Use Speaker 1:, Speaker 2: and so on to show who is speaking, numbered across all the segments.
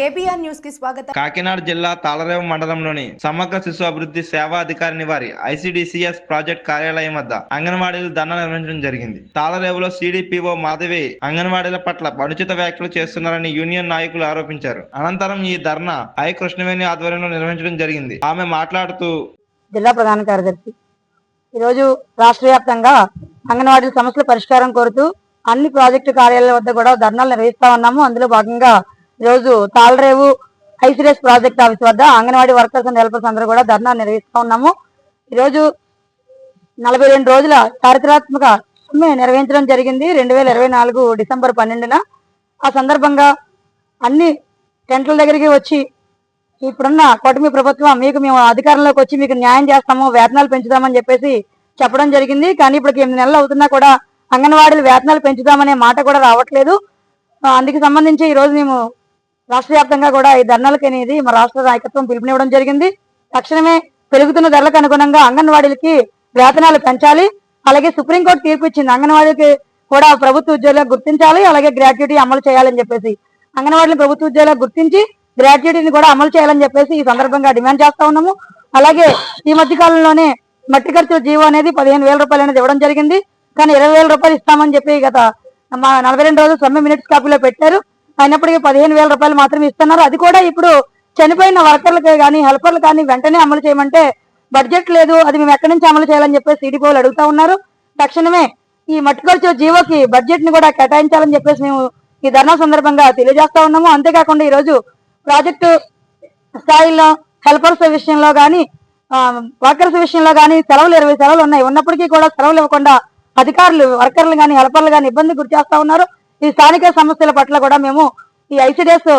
Speaker 1: KBR న్యూస్కి స్వాగతం.
Speaker 2: కాకినాడ జిల్లా తాళరేవు మండలంలోని సమగ్ర శిశు అభివృద్ధి సేవా అధికారిని వారి ఐసిడిసిఎస్ ప్రాజెక్ట్ కార్యాలయం వద్ద అంగన్వాడీలు ధర్నా నిర్వహించడం జరిగింది. తాళరేవులో సిడిపిఓ మాధవి అంగన్వాడీల పట్ల అనుచిత వ్యాఖ్యలు చేస్తున్నారని యూనియన్ నాయకులు ఆరోపించారు. అనంతరం ఈ ధర్నా ఐ కృష్ణవేణి ఆధ్వర్యంలో నిర్వహించడం జరిగింది. ఆమె మాట్లాడుతూ
Speaker 3: జిల్లా ప్రధాన కార్యదర్శి ఈరోజు రాష్ట్ర వ్యాప్తంగా అంగన్వాడీ సమస్యల పరిష్కారం కోరుతూ అన్ని ప్రాజెక్టు కార్యాలయాల వద్ద కూడా ధర్నాలు నిర్వహిస్తా ఉన్నాము. అందులో భాగంగా ఈరోజు తాళరేవు ఐసిడిఎస్ ప్రాజెక్ట్ ఆఫీస్ వద్ద అంగన్వాడీ వర్కర్స్ అండ్ హెల్పర్స్ అందరూ కూడా ధర్నా నిర్వహిస్తూ ఉన్నాము. ఈరోజు నలభై రెండు రోజుల చారిత్రాత్మక సమ్మె నిర్వహించడం జరిగింది. రెండు వేల ఇరవై నాలుగు డిసెంబర్ పన్నెండున. ఆ సందర్భంగా అన్ని టెంట్ల దగ్గరికి వచ్చి ఇప్పుడున్న కూటమి ప్రభుత్వం మీకు మేము అధికారంలోకి వచ్చి మీకు న్యాయం చేస్తాము వేతనాలు పెంచుదామని చెప్పేసి చెప్పడం జరిగింది. కానీ ఇప్పుడు ఎనిమిది నెలలు అవుతున్నా కూడా అంగన్వాడీలు వేతనాలు పెంచుదామనే మాట కూడా రావట్లేదు. అందుకు సంబంధించి ఈరోజు మేము రాష్ట్ర వ్యాప్తంగా కూడా ఈ ధర్నాలకు అనేది మా రాష్ట్ర నాయకత్వం పిలుపునివ్వడం జరిగింది. తక్షణమే పెరుగుతున్న ధరలకు అనుగుణంగా అంగన్వాడీలకి వేతనాలు పెంచాలి. అలాగే సుప్రీంకోర్టు తీర్పు ఇచ్చింది. అంగన్వాడీకి కూడా ప్రభుత్వ ఉద్యోగులకు గుర్తించాలి. అలాగే గ్రాట్యుటీ అమలు చేయాలని చెప్పేసి అంగన్వాడీని ప్రభుత్వ ఉద్యోగులకు గుర్తించి గ్రాట్యుటీని కూడా అమలు చేయాలని చెప్పేసి ఈ సందర్భంగా డిమాండ్ చేస్తా ఉన్నాము. అలాగే ఈ మధ్య కాలంలోనే మట్టి ఖర్చు జీవో అనేది పదిహేను వేల రూపాయలు అనేది ఇవ్వడం జరిగింది. కానీ ఇరవై వేల రూపాయలు ఇస్తామని చెప్పి గత మా నలభై రెండు రోజులు సమ్మె మినిట్స్ కాపీలో పెట్టారు. అయినప్పటికీ పదిహేను వేల రూపాయలు మాత్రమే ఇస్తున్నారు. అది కూడా ఇప్పుడు చనిపోయిన వర్కర్లకే కానీ హెల్పర్లు కానీ వెంటనే అమలు చేయమంటే బడ్జెట్ లేదు. అది మేము ఎక్కడి నుంచి అమలు చేయాలని చెప్పేసి సిడిపోలు అడుగుతా ఉన్నారు. తక్షణమే ఈ మట్టి జీవోకి బడ్జెట్ని కూడా కేటాయించాలని చెప్పేసి మేము ఈ ధర్నా సందర్భంగా తెలియజేస్తా ఉన్నాము. అంతేకాకుండా ఈ రోజు ప్రాజెక్టు స్థాయిలో హెల్పర్స్ విషయంలో కానీ వర్కర్స్ విషయంలో కానీ సెలవులు ఇరవై సెలవులు ఉన్నాయి. ఉన్నప్పటికీ కూడా సెలవులు ఇవ్వకుండా అధికారులు వర్కర్లు కానీ హెల్పర్లు కానీ ఇబ్బంది గురి చేస్తా ఉన్నారు. ఈ స్థానిక సమస్యల పట్ల కూడా మేము ఈ ఐసిడిఎస్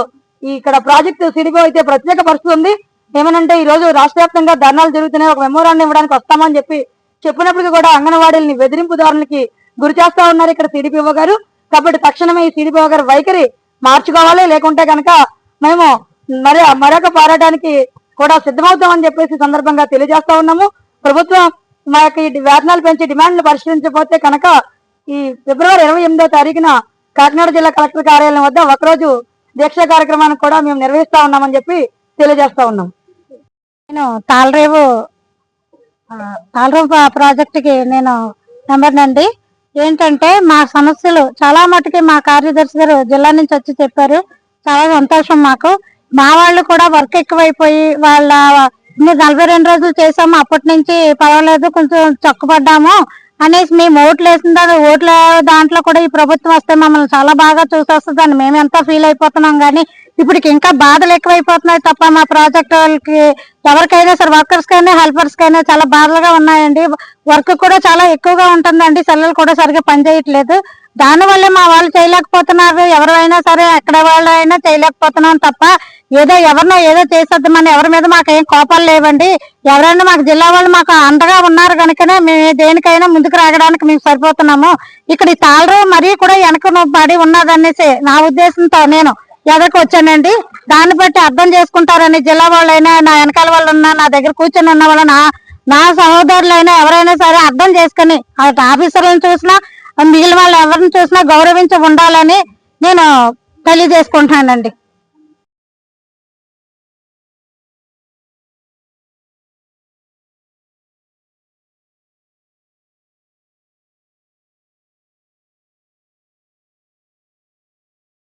Speaker 3: ఇక్కడ ప్రాజెక్టు సిడిపో అయితే ప్రత్యేక పరిస్థితి ఉంది ఏమనంటే ఈ రోజు రాష్ట్ర వ్యాప్తంగా ధర్నాలు జరుగుతున్నాయి. ఒక మెమోరాండం ఇవ్వడానికి వస్తామని చెప్పి చెప్పినప్పటికీ కూడా అంగన్వాడీలని బెదిరింపుదారులకి గురి చేస్తా ఉన్నారు ఇక్కడ సిడిపిఓ గారు. కాబట్టి తక్షణమే ఈ సిడిపిఓ గారు వైఖరి మార్చుకోవాలి. లేకుంటే కనుక మేము మరి మరొక పోరాటానికి కూడా సిద్ధమవుతామని చెప్పేసి సందర్భంగా తెలియజేస్తా ఉన్నాము. ప్రభుత్వం మా యొక్క ఈ వేతనాలు పెంచి డిమాండ్లు పరిశీలించకపోతే కనుక ఈ ఫిబ్రవరి ఇరవై ఎనిమిదో తారీఖున కాకినాడ జిల్లా కలెక్టర్ కార్యాలయం వద్ద ఒకరోజు దీక్ష కార్యక్రమాన్ని కూడా మేము నిర్వహిస్తా ఉన్నామని చెప్పి తెలియజేస్తా ఉన్నాం. నేను తాళరేవు తాలరేవు తాళరేవు ప్రాజెక్టుకి నేను నెంబర్నండి ఏంటంటే మా సమస్యలు చాలా మటుకి మా కార్యదర్శి గారు జిల్లా నుంచి వచ్చి చెప్పారు. చాలా సంతోషం మాకు. మా వాళ్ళు కూడా వర్క్ ఎక్కువైపోయి వాళ్ళ నలభై రెండు రోజులు చేసాము అప్పటి నుంచి పర్వాలేదు కొంచెం చొక్కపడ్డాము అనేసి మేము ఓట్లు వేసిన తర్వాత ఓట్ల దాంట్లో కూడా ఈ ప్రభుత్వం వస్తే మమ్మల్ని చాలా బాగా చూసొస్తుందని మేము ఎంత ఫీల్ అయిపోతున్నాం కానీ ఇప్పటికి ఇంకా బాధలు ఎక్కువైపోతున్నాయి తప్ప మా ప్రాజెక్ట్ వాళ్ళకి ఎవరికైనా సరే వర్కర్స్ కైనా హెల్పర్స్ కైనా చాలా బాధలుగా ఉన్నాయండి. వర్క్ కూడా చాలా ఎక్కువగా ఉంటుందండి. సెలవులు కూడా సరిగ్గా పనిచేయట్లేదు. దాని వల్లే మా వాళ్ళు చేయలేకపోతున్నారు. ఎవరైనా సరే ఎక్కడ వాళ్ళు అయినా చేయలేకపోతున్నాం తప్ప ఏదో ఎవరినో ఏదో చేసేద్దామని ఎవరి మీద మాకు ఏం కోపాలు లేవండి. ఎవరైనా మాకు జిల్లా వాళ్ళు మాకు అండగా ఉన్నారు కనుకనే మేము దేనికైనా ముందుకు రాగడానికి మేము సరిపోతున్నాము. ఇక్కడ ఈ తాళరు మరీ కూడా వెనక పడి ఉన్నదనేసి నా ఉద్దేశంతో నేను ఎదరికి వచ్చానండి. దాన్ని బట్టి అర్థం చేసుకుంటారని జిల్లా వాళ్ళైనా నా వెనకాల వాళ్ళు ఉన్నా నా దగ్గర కూర్చొని ఉన్న వాళ్ళ నా నా సహోదరులైనా ఎవరైనా సరే అర్థం చేసుకుని అటు ఆఫీసర్లను చూసినా మిగిలిన వాళ్ళు ఎవరిని చూసినా గౌరవించి ఉండాలని నేను తెలియజేసుకుంటున్నానండి